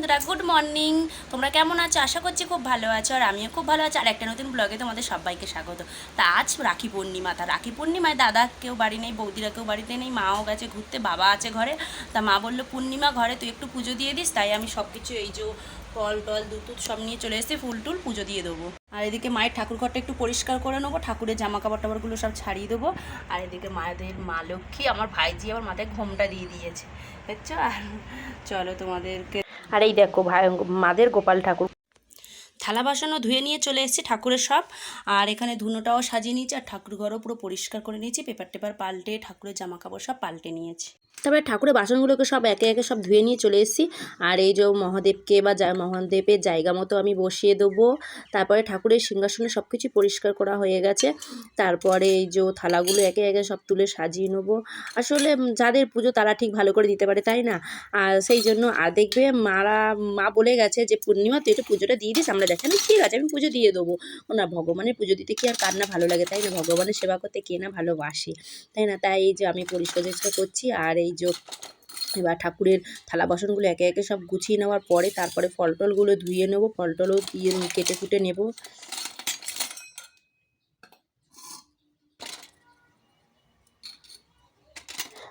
বন্ধুরা good morning তোমরা কেমন আছো? আশা করছি খুব ভালো আছো আর আমিও খুব ভালো আছি। আর একটা নতুন ব্লগে তোমাদের সবাইকে স্বাগত। তা আজ রাখি পূর্ণিমা। তা রাখি পূর্ণিমায় দাদা কেউ বাড়ি নেই, বৌদিরা কেউ বাড়িতে নেই, মাও গেছে ঘুরতে, বাবা আছে ঘরে। তা মা বলল, পূর্ণিমা ঘরে তুই একটু পুজো দিয়ে দিস, তাই আমি সব কিছু এই যে ফল টল, দুধ সব নিয়ে চলে এসেছি, ফুল টুল পুজো দিয়ে দেবো। আর এদিকে মায়ের ঠাকুর ঘরটা একটু পরিষ্কার করে নেব, ঠাকুরের জামা কাপড় টাপড়গুলো সব ছাড়িয়ে দেবো। আর এদিকে মায়েদের, মা লক্ষ্মী, আমার ভাইজি আমার মাথায় ঘোমটা দিয়ে দিয়েছে। বুঝছ? আর চলো তোমাদেরকে আর এই দেখো ভাই মাদের গোপাল ঠাকুর। থালা বাসনও ধুয়ে নিয়ে চলে এসেছি ঠাকুরের সব। আর এখানে ধুনোটাও সাজিয়ে নিয়েছি আর ঠাকুর ঘরও পুরো পরিষ্কার করে নিয়েছি। পেপার টেপার পাল্টে ঠাকুরের জামা কাপড় সব পাল্টে নিয়েছি। তারপরে ঠাকুরের বাসনগুলোকে সব একে একে সব ধুয়ে নিয়ে চলে এসেছি। আর এই যে মহাদেবকে বা মহাদেবের জায়গা মতো আমি বসিয়ে দেবো। তারপরে ঠাকুরের সিংহাসনে সব কিছু পরিষ্কার করা হয়ে গেছে। তারপরে এই যে থালাগুলো একে একে সব তুলে সাজিয়ে নেব। আসলে যাদের পুজো তারা ঠিক ভালো করে দিতে পারে, তাই না? আর সেই জন্য, আর দেখবে মারা, মা বলে গেছে যে, পূর্ণিমা, তুই একটু পুজোটা দিয়ে দিস আমরা দেখেন ঠিক আছে, আমি পুজো দিয়ে দেবো। না, ভগবানের পুজো দিতে কি আর কার না ভালো লাগে, তাই না? ভগবানের সেবা করতে কে না ভালোবাসে, তাই না? তাই এই যে আমি পরিষ্কার করছি। আর এই যে এবার ঠাকুরের থালা বাসনগুলো একে একে সব গুছিয়ে নেওয়ার পরে তারপরে ফল টলগুলো ধুয়ে নেব ফল টলও দিয়ে কেটে কুটে নেব।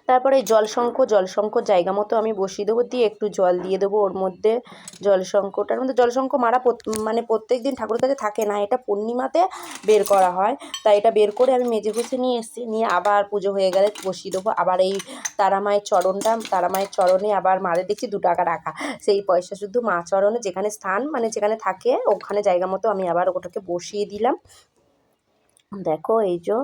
তারপরে জলশঙ্খ জলশঙ্খ জায়গা মতো আমি বসিয়ে দেবো। দিয়ে একটু জল দিয়ে দেবো ওর মধ্যে জলশঙ্খটার মধ্যে। জলশঙ্খ মারা মানে প্রত্যেক দিন ঠাকুরের কাছে থাকে না। এটা পূর্ণিমাতে বের করা হয়। তাই এটা বের করে আমি মেজে ঘষে নিয়ে এসেছি। নিয়ে আবার পুজো হয়ে গেলে বসিয়ে দেবো। আবার এই তারামায়ের চরণটা, তারামায়ের চরণে আবার মাদের দেখছি দু টাকা রাখা। সেই পয়সা শুধু মা চরণে যেখানে স্থান মানে যেখানে থাকে, ওখানে জায়গা মতো আমি আবার ওটাকে বসিয়ে দিলাম। দেখো এই যে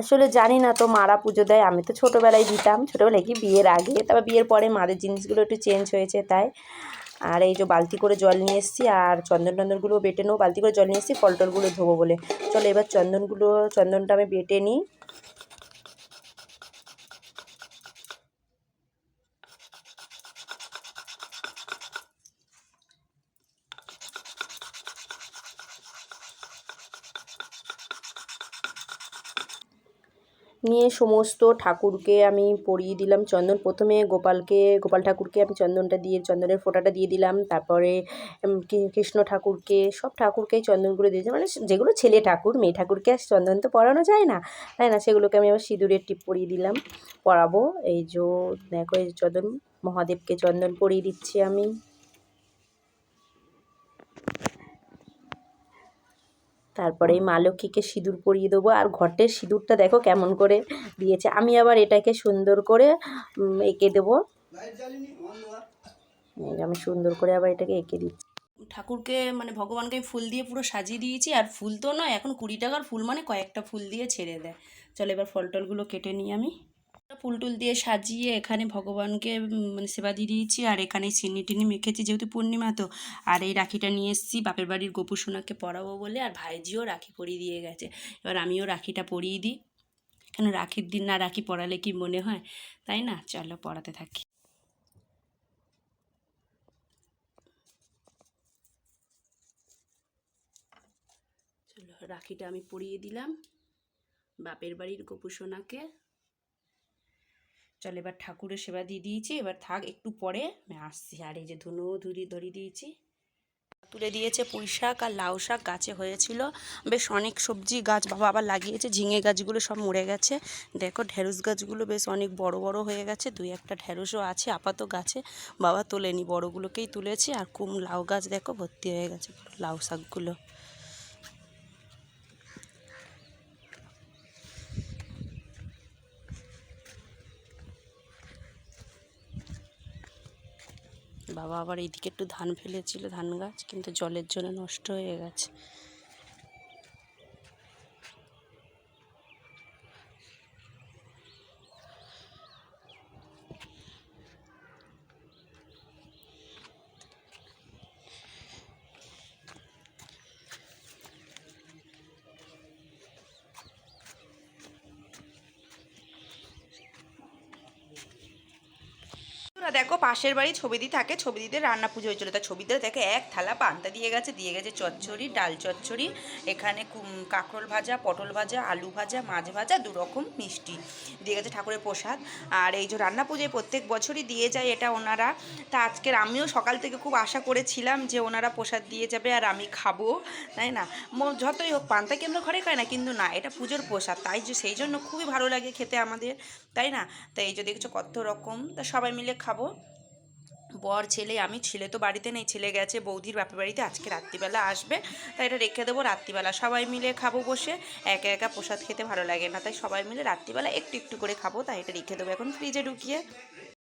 আসলে জানি না তো মারা পুজো দেয়, আমি তো ছোটোবেলায় দিতাম। ছোটোবেলায় কি বিয়ের আগে? তারপর বিয়ের পরে মাদের জিনিসগুলো একটু চেঞ্জ হয়েছে তাই। আর এই যে বালতি করে জল নিয়ে এসেছি, আর চন্দন টন্দনগুলো বেটে নেব। বালতি করে জল নিয়ে এসেছি, ফল টলগুলো ধোবো বলে। চলো এবার চন্দনগুলো, চন্দনটা আমি বেটে নিই। নিয়ে সমস্ত ঠাকুরকে আমি পরিয়ে দিলাম চন্দন। প্রথমে গোপালকে, গোপাল ঠাকুরকে আমি চন্দনটা দিয়ে, চন্দনের ফোঁটাটা দিয়ে দিলাম। তারপরে কৃষ্ণ ঠাকুরকে, সব ঠাকুরকেই চন্দনগুলো দিয়েছি। মানে যেগুলো ছেলে ঠাকুর, মেয়ে ঠাকুরকে আর চন্দন তো পরানো যায় না, তাই না? সেগুলোকে আমি আবার সিঁদুরের টিপ পরিয়ে দিলাম, পরাবো। এই যে, দেখো, এই চন্দন, মহাদেবকে চন্দন পরিয়ে দিচ্ছি আমি। তারপরে এই মা লক্ষ্মীকে সিঁদুর পরিয়ে দেবো। আর ঘটের সিঁদুরটা দেখো কেমন করে দিয়েছে। আমি আবার এটাকে সুন্দর করে এঁকে দেবো। আমি সুন্দর করে আবার এটাকে এঁকে দিচ্ছি। ঠাকুরকে মানে ভগবানকে আমি ফুল দিয়ে পুরো সাজিয়ে দিয়েছি। আর ফুল তো নয়, এখন কুড়ি টাকার ফুল মানে কয়েকটা ফুল দিয়ে ছেড়ে দেয়। চলো এবার ফল টলগুলো কেটে নিই আমি। ফুল টুল দিয়ে সাজিয়ে এখানে ভগবানকে মানে সেবা দিয়ে দিয়েছি। আর এখানে চিনি টিনি মেখেছি যেহেতু পূর্ণিমা, তো আর এই রাখিটা নিয়ে এসেছি। বাপের বাড়ির গোপু সোনাকে পরাবো বলে আর ভাইজিও রাখি পরিয়ে দিয়ে গেছে। এবার আমিও রাখিটা পরিয়ে দিই। এখানে রাখির দিন না রাখি পরালে কি মনে হয়? তাই না? চলো পড়াতে থাকি। রাখিটা আমি পরিয়ে দিলাম। বাপের বাড়ির গোপু সোনাকে চল এবার ঠাকুরের সেবা দিয়ে দিয়েছি, এবার থাক একটু পরে। আমি আসছি। আর এই যে ধুনো ধুরি ধরিয়ে দিয়েছি। তুলে দিয়েছে পুঁই শাক আর লাউ শাক গাছে হয়েছিল। বেশ অনেক সবজি গাছ বাবা আবার লাগিয়েছে, ঝিঙে গাছগুলো সব মরে গেছে। দেখো ঢেঁড়স গাছগুলো বেশ অনেক বড় বড় হয়ে গেছে। দুই একটা ঢেঁড়সও আছে, আপাতত গাছে। বাবা তোলেনি, বড়গুলোকেই তুলেছে। আর কুম লাউ গাছ দেখো ভর্তি হয়ে গেছে লাউ শাকগুলো। বাবা আবার এইদিকে একটু ধান ফেলেছিল ধান গাছ কিন্তু জলের জন্য নষ্ট হয়ে গেছে। তা দেখো পাশের বাড়ি ছবি দিতে থাকে, ছবি দিতে রান্না পুজো হয়েছিল। তা ছবিতে দেখে এক থালা পান্তা দিয়ে গেছে দিয়ে গেছে চচ্চড়ি, ডাল চচ্চড়ি, এখানে কাঁকরোল ভাজা, পটল ভাজা, আলু ভাজা, মাছ ভাজা দু রকম মিষ্টি দিয়ে গেছে ঠাকুরের প্রসাদ। আর এই যে রান্না পুজোয় প্রত্যেক বছরই দিয়ে যায় এটা ওনারা। তা আজকের আমিও সকাল থেকে খুব আশা করেছিলাম যে ওনারা প্রসাদ দিয়ে যাবে আর আমি খাব, তাই না? যতই হোক, পান্তা কি আমরা ঘরে খাই না? কিন্তু না, এটা পুজোর প্রসাদ। তাই যে, সেই জন্য খুবই ভালো লাগে খেতে আমাদের, তাই না? তাই এই যে দেখছ কত রকম, তা সবাই মিলে খাব বর, ছেলে, আমি, ছেলে তো বাড়িতে নেই, ছেলে গেছে, বৌদির বাপের বাড়িতে আজকে রাত্রিবেলা আসবে, তাই এটা রেখে দেবো রাত্রিবেলা। সবাই মিলে খাব বসে, একা একা প্রসাদ খেতে ভালো লাগে না, তাই সবাই মিলে রাত্রিবেলা একটু একটু করে খাব, তাই এটা রেখে দেবো। এখন ফ্রিজে ঢুকিয়ে